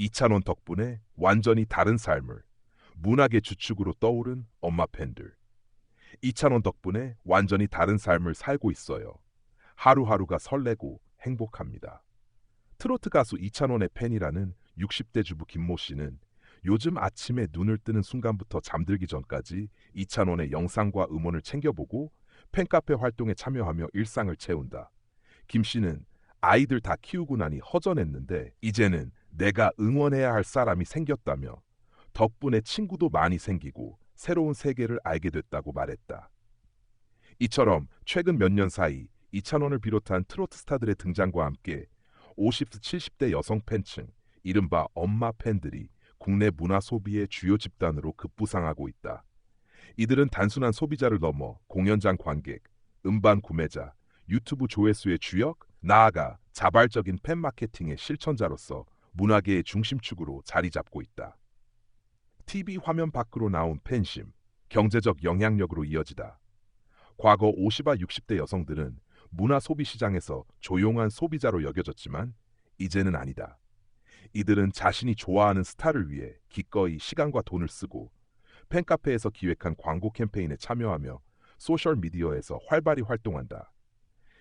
이찬원 덕분에 완전히 다른 삶을 문학의 주축으로 떠오른 엄마 팬들. 이찬원 덕분에 완전히 다른 삶을 살고 있어요. 하루하루가 설레고 행복합니다. 트로트 가수 이찬원의 팬이라는 60대 주부 김모 씨는 요즘 아침에 눈을 뜨는 순간부터 잠들기 전까지 이찬원의 영상과 음원을 챙겨보고 팬카페 활동에 참여하며 일상을 채운다. 김 씨는 아이들 다 키우고 나니 허전했는데 이제는 내가 응원해야 할 사람이 생겼다며 덕분에 친구도 많이 생기고 새로운 세계를 알게 됐다고 말했다. 이처럼 최근 몇 년 사이 이찬원을 비롯한 트로트 스타들의 등장과 함께 50, 70대 여성 팬층, 이른바 엄마 팬들이 국내 문화 소비의 주요 집단으로 급부상하고 있다. 이들은 단순한 소비자를 넘어 공연장 관객, 음반 구매자, 유튜브 조회수의 주역, 나아가 자발적인 팬 마케팅의 실천자로서 문화계의 중심축으로 자리 잡고 있다. TV 화면 밖으로 나온 팬심, 경제적 영향력으로 이어지다. 과거 50와 60대 여성들은 문화 소비 시장에서 조용한 소비자로 여겨졌지만 이제는 아니다. 이들은 자신이 좋아하는 스타를 위해 기꺼이 시간과 돈을 쓰고 팬카페에서 기획한 광고 캠페인에 참여하며 소셜 미디어에서 활발히 활동한다.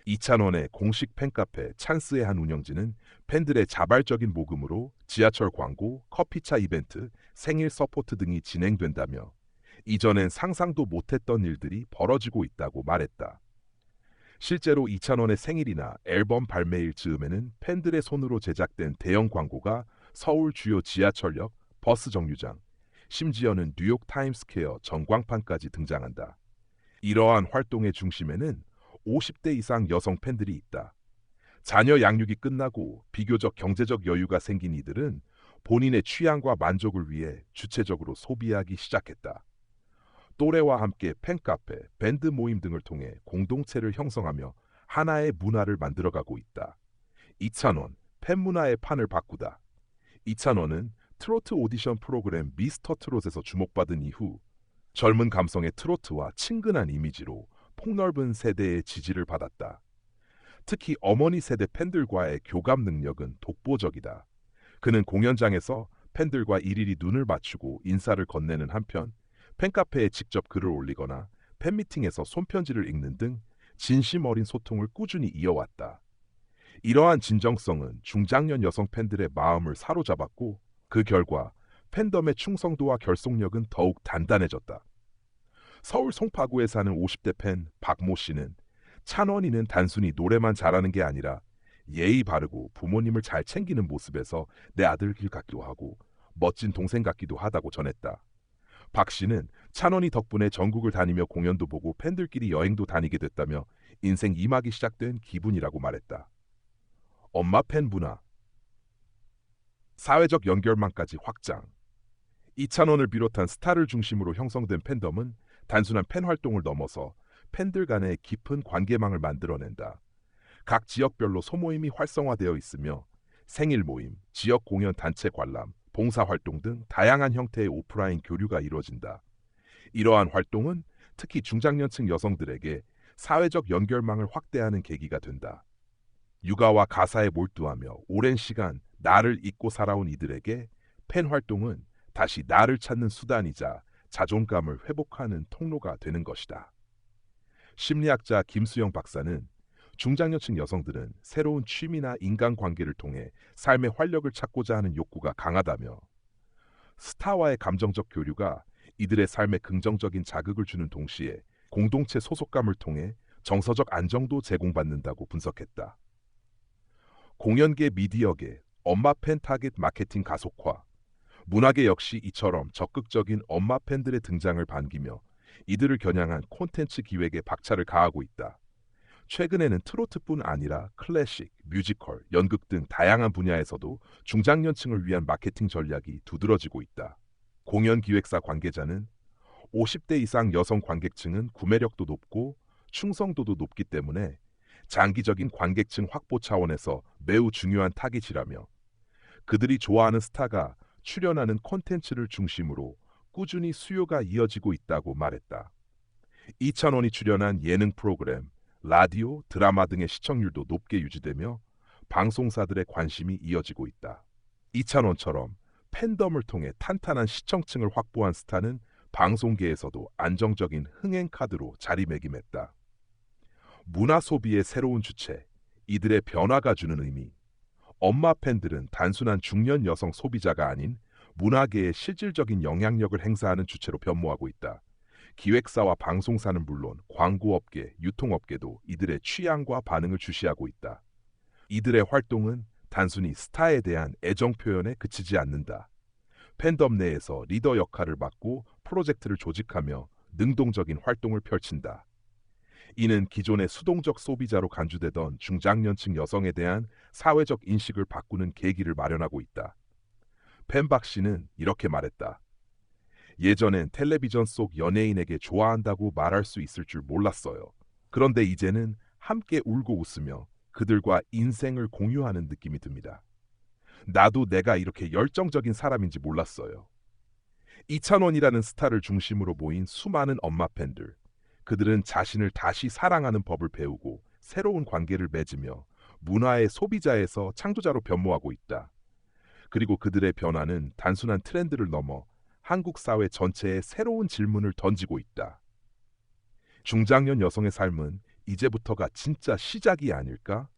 이찬원의 공식 팬카페 찬스의 한 운영진은 팬들의 자발적인 모금으로 지하철 광고, 커피차 이벤트, 생일 서포트 등이 진행된다며 이전엔 상상도 못했던 일들이 벌어지고 있다고 말했다. 실제로 이찬원의 생일이나 앨범 발매일 즈음에는 팬들의 손으로 제작된 대형 광고가 서울 주요 지하철역, 버스 정류장, 심지어는 뉴욕 타임스퀘어 전광판까지 등장한다. 이러한 활동의 중심에는 50대 이상 여성 팬들이 있다. 자녀 양육이 끝나고 비교적 경제적 여유가 생긴 이들은 본인의 취향과 만족을 위해 주체적으로 소비하기 시작했다. 또래와 함께 팬카페, 밴드 모임 등을 통해 공동체를 형성하며 하나의 문화를 만들어가고 있다. 이찬원, 팬문화의 판을 바꾸다. 이찬원은 트로트 오디션 프로그램 미스터 트롯에서 주목받은 이후 젊은 감성의 트로트와 친근한 이미지로 폭넓은 세대의 지지를 받았다. 특히 어머니 세대 팬들과의 교감 능력은 독보적이다. 그는 공연장에서 팬들과 일일이 눈을 맞추고 인사를 건네는 한편 팬카페에 직접 글을 올리거나 팬미팅에서 손편지를 읽는 등 진심 어린 소통을 꾸준히 이어왔다. 이러한 진정성은 중장년 여성 팬들의 마음을 사로잡았고 그 결과 팬덤의 충성도와 결속력은 더욱 단단해졌다. 서울 송파구에 사는 50대 팬 박모 씨는 찬원이는 단순히 노래만 잘하는 게 아니라 예의 바르고 부모님을 잘 챙기는 모습에서 내 아들 길 같기도 하고 멋진 동생 같기도 하다고 전했다. 박 씨는 찬원이 덕분에 전국을 다니며 공연도 보고 팬들끼리 여행도 다니게 됐다며 인생 2막이 시작된 기분이라고 말했다. 엄마 팬 문화 사회적 연결망까지 확장 이찬원을 비롯한 스타를 중심으로 형성된 팬덤은 단순한 팬 활동을 넘어서 팬들 간의 깊은 관계망을 만들어낸다. 각 지역별로 소모임이 활성화되어 있으며 생일 모임, 지역 공연 단체 관람, 봉사활동 등 다양한 형태의 오프라인 교류가 이루어진다. 이러한 활동은 특히 중장년층 여성들에게 사회적 연결망을 확대하는 계기가 된다. 육아와 가사에 몰두하며 오랜 시간 나를 잊고 살아온 이들에게 팬 활동은 다시 나를 찾는 수단이자 자존감을 회복하는 통로가 되는 것이다. 심리학자 김수영 박사는 중장년층 여성들은 새로운 취미나 인간관계를 통해 삶의 활력을 찾고자 하는 욕구가 강하다며 스타와의 감정적 교류가 이들의 삶에 긍정적인 자극을 주는 동시에 공동체 소속감을 통해 정서적 안정도 제공받는다고 분석했다. 공연계 미디어계, 엄마 팬 타겟 마케팅 가속화, 문화계 역시 이처럼 적극적인 엄마 팬들의 등장을 반기며 이들을 겨냥한 콘텐츠 기획에 박차를 가하고 있다. 최근에는 트로트뿐 아니라 클래식, 뮤지컬, 연극 등 다양한 분야에서도 중장년층을 위한 마케팅 전략이 두드러지고 있다. 공연 기획사 관계자는 50대 이상 여성 관객층은 구매력도 높고 충성도도 높기 때문에 장기적인 관객층 확보 차원에서 매우 중요한 타깃이라며 그들이 좋아하는 스타가 출연하는 콘텐츠를 중심으로 꾸준히 수요가 이어지고 있다고 말했다. 이찬원이 출연한 예능 프로그램 라디오, 드라마 등의 시청률도 높게 유지되며 방송사들의 관심이 이어지고 있다. 이찬원처럼 팬덤을 통해 탄탄한 시청층을 확보한 스타는 방송계에서도 안정적인 흥행 카드로 자리매김했다. 문화 소비의 새로운 주체, 이들의 변화가 주는 의미. 엄마 팬들은 단순한 중년 여성 소비자가 아닌 문화계에 실질적인 영향력을 행사하는 주체로 변모하고 있다. 기획사와 방송사는 물론 광고업계, 유통업계도 이들의 취향과 반응을 주시하고 있다. 이들의 활동은 단순히 스타에 대한 애정 표현에 그치지 않는다. 팬덤 내에서 리더 역할을 맡고 프로젝트를 조직하며 능동적인 활동을 펼친다. 이는 기존의 수동적 소비자로 간주되던 중장년층 여성에 대한 사회적 인식을 바꾸는 계기를 마련하고 있다. 펜박 씨는 이렇게 말했다. 예전엔 텔레비전 속 연예인에게 좋아한다고 말할 수 있을 줄 몰랐어요. 그런데 이제는 함께 울고 웃으며 그들과 인생을 공유하는 느낌이 듭니다. 나도 내가 이렇게 열정적인 사람인지 몰랐어요. 이찬원이라는 스타를 중심으로 모인 수많은 엄마 팬들. 그들은 자신을 다시 사랑하는 법을 배우고 새로운 관계를 맺으며 문화의 소비자에서 창조자로 변모하고 있다. 그리고 그들의 변화는 단순한 트렌드를 넘어 한국 사회 전체에 새로운 질문을 던지고 있다. 중장년 여성의 삶은 이제부터가 진짜 시작이 아닐까?